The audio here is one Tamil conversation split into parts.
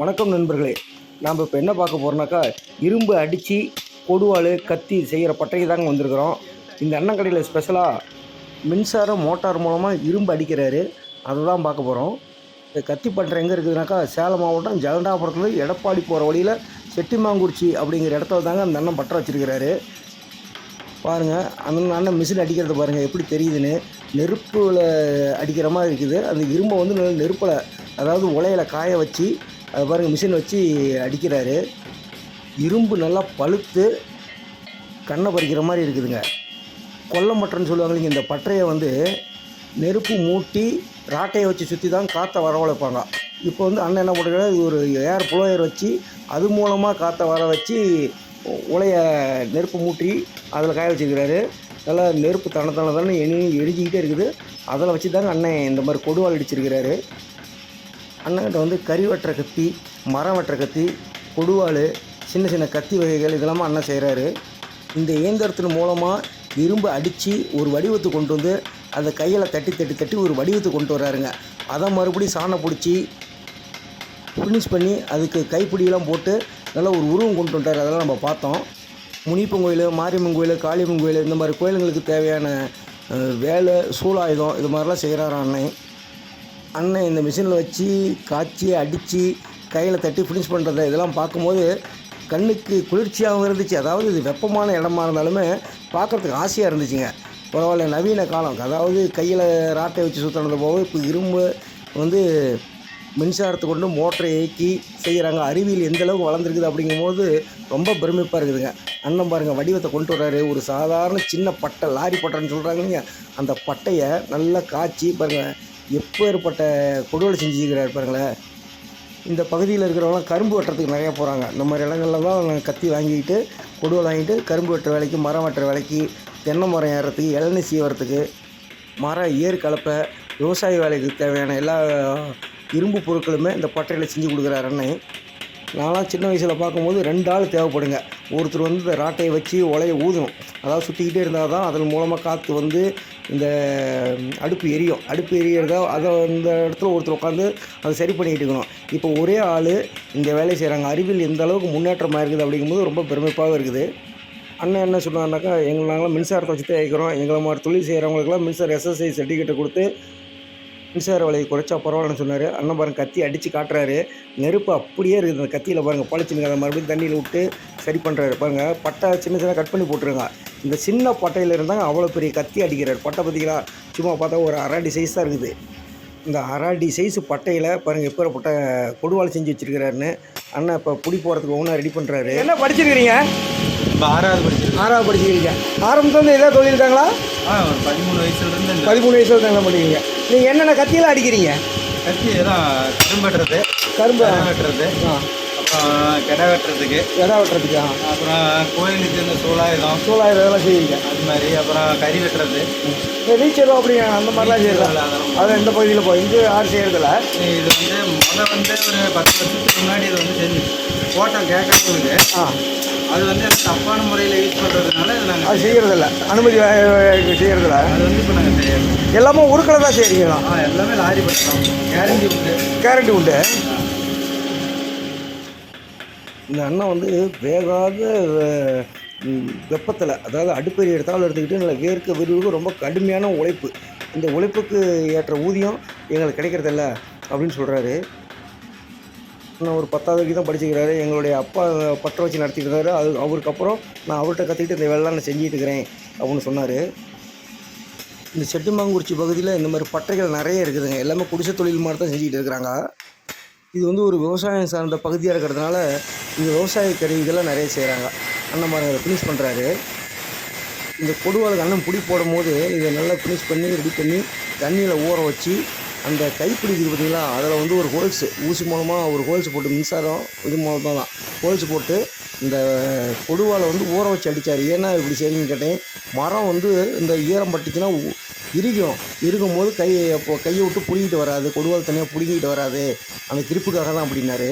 வணக்கம் நண்பர்களே. நாம் இப்போ என்ன பார்க்க போகிறோம்னாக்கா இரும்பு அடித்து கொடுவாள் கத்தி செய்கிற பட்டைக்கு தாங்க வந்திருக்கிறோம். இந்த அண்ணன் கடையில் ஸ்பெஷலாக மின்சாரம் மோட்டார் மூலமாக இரும்பு அடிக்கிறாரு. அதை தான் பார்க்க போகிறோம் இந்த கத்தி பட்டறை எங்கே இருக்குதுனாக்கா சேலம் மாவட்டம் ஜலண்டாபுரத்தில் எடப்பாடி போகிற வழியில் செட்டிமாங்குறிச்சி அப்படிங்கிற இடத்துல தாங்க அந்த அண்ணன் பட்டை வச்சுருக்கிறாரு. பாருங்கள் அந்த அண்ணன் மிஷின் அடிக்கிறது பாருங்கள் எப்படி தெரியுதுன்னு. நெருப்பில் அடிக்கிற மாதிரி இருக்குது. அந்த இரும்பை வந்து நெருப்பில் அதாவது உலையில் காய வச்சு அது பாருங்கள் மிஷின் வச்சு அடிக்கிறாரு. இரும்பு நல்லா பழுத்து கண்ணை பறிக்கிற மாதிரி இருக்குதுங்க. கொல்லமட்டன்னு சொல்லுவாங்க இல்லைங்க இந்த பட்டறையை வந்து நெருப்பு மூட்டி ராட்டையை வச்சு சுற்றி தான் காற்றை வரவழைப்பாங்க. இப்போ வந்து அண்ணன் என்ன பண்ணுறாரு ஒரு ஏர் புலோயர் வச்சு அது மூலமாக காற்றை வர வச்சு உலைய நெருப்பு மூட்டி அதில் காய வச்சுருக்கிறாரு. நல்லா நெருப்பு தன தன தானே எரி எரிஞ்சிக்கிட்டே இருக்குது. அதில் வச்சு தாங்க அண்ணன் இந்த மாதிரி கொடுவால் அடிச்சிருக்கிறாரு அண்ணங்கிட்ட வந்து கறி வெட்டுற கத்தி மரம் வெட்டுற கத்தி கொடுவாள் சின்ன சின்ன கத்தி வகைகள் இதெல்லாமே அண்ணன் செய்கிறாரு இந்த இயந்திரத்தின் மூலமாக இரும்பு அடித்து ஒரு வடிவத்தை கொண்டு வந்து அதை கையில் தட்டி தட்டி தட்டி ஒரு வடிவத்துக்கு கொண்டு வர்றாருங்க. அதை மறுபடியும் சாணம் பிடிச்சி ஃபினிஷ் பண்ணி அதுக்கு கைப்பிடியெல்லாம் போட்டு நல்லா ஒரு உருவம் கொண்டு வந்துட்டார் அதெல்லாம் நம்ம பார்த்தோம். முனிப்பன் கோயில் மாரியம்மன் கோயில் காளியம்மன் கோயில் இந்த மாதிரி கோயிலுங்களுக்கு தேவையான வேலை சூழாயுதம் இது மாதிரிலாம் செய்கிறாரான் அண்ணன். அண்ணன் இந்த மிஷினில் வச்சு காய்ச்சி அடித்து கையில் தட்டி ஃபினிஷ் பண்ணுறத இதெல்லாம் பார்க்கும்போது கண்ணுக்கு குளிர்ச்சியாகவும் இருந்துச்சு. அதாவது இது வெப்பமான இடமா இருந்தாலுமே பார்க்குறதுக்கு ஆசையாக இருந்துச்சுங்க. பரவாயில்ல நவீன காலம். அதாவது கையில் ராட்டை வச்சு சுற்றுனது போக இப்போ இரும்பு வந்து மின்சாரத்தை கொண்டு மோட்டரை இயக்கி செய்கிறாங்க. அறிவியல் எந்த அளவுக்கு வளர்ந்துருக்குது அப்படிங்கும்போது ரொம்ப பெருமைப்பாக இருக்குதுங்க. அண்ணன் பாருங்கள் வடிவத்தை கொண்டு வர்றாரு. ஒரு சாதாரண சின்ன பட்டை லாரி பட்டைன்னு சொல்கிறாங்க அந்த பட்டையை நல்லா காய்ச்சி பாருங்கள் எப்பேற்பட்ட கொடுவலை செஞ்சுக்கிறார் பாருங்களேன் இந்த பகுதியில் இருக்கிறவங்களாம் கரும்பு வெட்டுறதுக்கு நிறையா போகிறாங்க இந்த மாதிரி இடங்கள்ல தான் கத்தி வாங்கிட்டு கொடுவலை வாங்கிட்டு கரும்பு வெட்டுற வேலைக்கு மரம் வெட்டுற வேலைக்கு தென்னை மரம் ஏறுறதுக்கு இளநீ செய்வறதுக்கு மரம் ஏர் கலப்பை விவசாய வேலைக்கு தேவையான எல்லா இரும்பு பொருட்களுமே இந்த பட்டறையில் செஞ்சு கொடுக்குறாரு அண்ணன் நான்லாம் சின்ன வயசில் பார்க்கும்போது ரெண்டு ஆள் தேவைப்படுங்க. ஒருத்தர் வந்து இந்த ராட்டையை வச்சு உலையை ஊதணும். அதாவது சுற்றிக்கிட்டே இருந்தால் தான் அதன் மூலமாக காற்று வந்து இந்த அடுப்பு எரியும். அடுப்பு எரியறதா அதை அந்த இடத்துல ஒருத்தர் உட்காந்து அதை சரி பண்ணிக்கிட்டு இருக்கணும். இப்போ ஒரே ஆள் இந்த வேலையை செய்கிறாங்க அறிவியல் எந்த அளவுக்கு முன்னேற்றமாக இருக்குது அப்படிங்கும்போது ரொம்ப பெருமைப்பாக இருக்குது. அண்ணன் என்ன சொன்னார்னாக்கா எங்களை நாங்களாம் மின்சாரத்தை வச்சு தேய்க்கிறோம் எங்களை மாதிரி தொழில் செய்கிறவங்களுக்குலாம் மின்சார எஸ்எஸ்ஐ சர்டிஃபிகேட்டை கொடுத்து மின்சார விலையை குறைச்சா பரவாயில்லன்னு சொன்னார். அண்ணன் பாருங்கள் கத்தி அடித்து காட்டுறாரு. நெருப்பு அப்படியே இருக்குது. அந்த கத்தியில் பாருங்கள் பளிச்சுன்னு அதை மறுபடியும் தண்ணியில் விட்டு சரி பண்ணுறாரு பாருங்கள் பட்டை சின்ன சின்ன கட் பண்ணி போட்டுருங்க. இந்த சின்ன பட்டையில் இருந்தாங்க அவ்வளோ பெரிய கத்தி அடிக்கிறார். பட்டை பார்த்தீங்களா? சும்மா பார்த்தா ஒரு அராடி சைஸ் தான் இருக்குது. இந்த அராடி சைஸ் பட்டையில் பாருங்கள் எப்போ பட்டை கொடுவாள் செஞ்சு வச்சிருக்கிறாருன்னு. அண்ணன் இப்போ புடி போகிறதுக்கு ஒன்றா ரெடி பண்ணுறாரு என்ன படிச்சிருக்கிறீங்க? இப்போ ஆறாவது படிச்சிருக்கேன். ஆறாவது படிச்சிருக்கீங்க. ஆரம்பத்துல ஏதாவது தொழில் இருக்காங்களா? ஆ ஒரு பதிமூணு வயசுலேருந்து பதிமூணு வயசுல தாங்க படிக்கிறீங்க. நீங்கள் என்னென்ன கத்தியெல்லாம் அடிக்கிறீங்க? கத்தி தான் கரும்பு வெட்டுறது. கரும்பு? கரை வெட்டுறது. ஆ. அப்புறம் கிடா வெட்டுறதுக்கு. இடம் வெட்டுறதுக்கு? அப்புறம் கோயிலுக்கு இந்த சூலாயுதம். சோளாயிரம் இதெல்லாம் செய்வீங்க. அது மாதிரி அப்புறம் கறி வெட்டுறது. இந்த நீச்சல் அப்படி அந்த மாதிரிலாம் செய்யலாம் அதெல்லாம் அது இந்த பகுதியில் போய் இங்கே யாரும் செய்யறதில்ல? இது வந்து முத வந்து ஒரு பத்து வருஷத்துக்கு முன்னாடி இது வந்து செஞ்சு ஓட்டம் கேட்கறதுக்கு. ஆ. அது வந்து தப்பான முறையில் யூஸ் பண்ணுறதுனால நாங்கள் அது செய்யறதில்ல. அனுமதி செய்யறதில்ல. அது வந்து இப்போ நாங்கள் செய்யறோம். எல்லாமே உருக்களை தான் செய்கிறீங்களா ஆ எல்லாமே லாரி பட்டுறோம் கேரண்டி உண்டு. கேரண்டி உண்டு. இந்த அண்ணன் வந்து வேகாத வெப்பத்தில் அதாவது அடுப்பறி எடுத்தாலும் எடுத்துக்கிட்டு நல்லா வேர்க்க விரிவுக்கு ரொம்ப கடுமையான உழைப்பு. இந்த உழைப்புக்கு ஏற்ற ஊதியம் எங்களுக்கு கிடைக்கிறதில்ல அப்படின்னு சொல்கிறாரு நான் ஒரு பத்தாவது வரைக்கும் தான் படிச்சுக்கிறாரு. எங்களுடைய அப்பா பற்ற வச்சு நடத்திட்டு இருந்தாரு அது அவருக்கு அப்புறம் நான் அவர்கிட்ட கற்றுக்கிட்டு இந்த வேலைலாம் நான் செஞ்சுட்டு இருக்கிறேன் அப்படின்னு சொன்னார். இந்த செட்டுமாங்குறிச்சி பகுதியில் இந்த மாதிரி பட்டைகள் நிறைய இருக்குதுங்க. எல்லாமே குடிசை தொழில் மாதிரி தான் செஞ்சுக்கிட்டு இருக்கிறாங்க. இது வந்து ஒரு விவசாயம் சார்ந்த பகுதியாக இருக்கிறதுனால இந்த விவசாய கருவிகள்லாம் நிறைய செய்கிறாங்க அண்ணன் மாதிரி ஃபினிஷ் பண்ணுறாரு இந்த கொடுவாளுக்கு அண்ணன் பிடி போடும் போது இதை நல்லா ஃபினிஷ் பண்ணி ரெடி பண்ணி தண்ணியில் ஊற வச்சு அந்த கைப்பிடி இருக்குது பார்த்தீங்களா அதில் வந்து ஒரு ஹோல்ஸு ஊசி மூலமாக ஒரு ஹோல்ஸ் போட்டு மின்சாரம் இது மூலமாக தான். ஹோல்ஸ் போட்டு இந்த கொடுவாலை வந்து ஊற வச்சு அடித்தார் ஏன்னா இப்படி செய்யுங்கன்னு கேட்டேன். மரம் வந்து இந்த ஈரம் பட்டுச்சுன்னா இருக்கும் இருக்கும் போது கை அப்போ கையை விட்டு பிடிங்கிட்டு வராது. கொடுவால் தனியாக பிடிங்கிட்டு வராது. அந்த கிரிப்புக்காக தான் அப்படின்னாரு.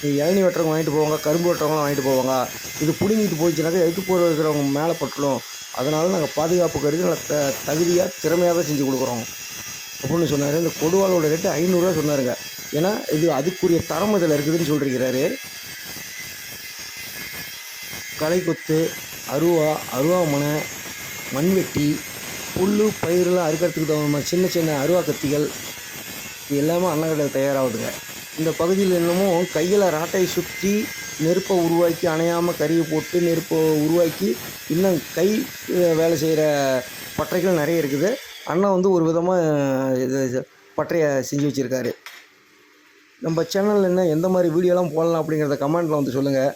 நீ இளநீ வெட்டுறவங்க வாங்கிட்டு போவாங்க கரும்பு வெட்டுறவங்க வாங்கிட்டு போவாங்க. இது பிடுங்கிட்டு போயிடுச்சுனாக்கா எடுத்து போகிற இருக்கிறவங்க மேலே பட்டுடும் அதனால் நாங்கள் பாதுகாப்பு கருதி நல்லா த தகுதியாக திறமையாக தான் செஞ்சு கொடுக்குறோம். அப்படின்னு சொன்னார். இந்த கொடுவாலோட ரேட்டு ஐநூறுரூவா சொன்னாருங்க. ஏன்னா இது அதுக்குரிய தரம் இதில் இருக்குதுன்னு சொல்லியிருக்கிறாரு களைக்கொத்து அருவா அருவாமனை மண்வெட்டி புல் பயிரெலாம் அறுக்கிறதுக்கு தகுந்த மாதிரி சின்ன சின்ன அருவா கத்திகள் இது எல்லாமே அன்னக்கடையில் தயாராகுதுங்க. இந்த பகுதியில் என்னமோ கையில் ராட்டையை சுற்றி நெருப்பை உருவாக்கி அணையாமல் கறியை போட்டு நெருப்பை உருவாக்கி இன்னும் கை வேலை செய்கிற பட்டறைகள் நிறைய இருக்குது. அண்ணன் வந்து ஒரு விதமாக இது பட்டறையை செஞ்சு வச்சுருக்காரு. நம்ம சேனலில் என்ன எந்த மாதிரி வீடியோலாம் போடலாம் அப்படிங்கிறத கமெண்ட்டில் வந்து சொல்லுங்கள்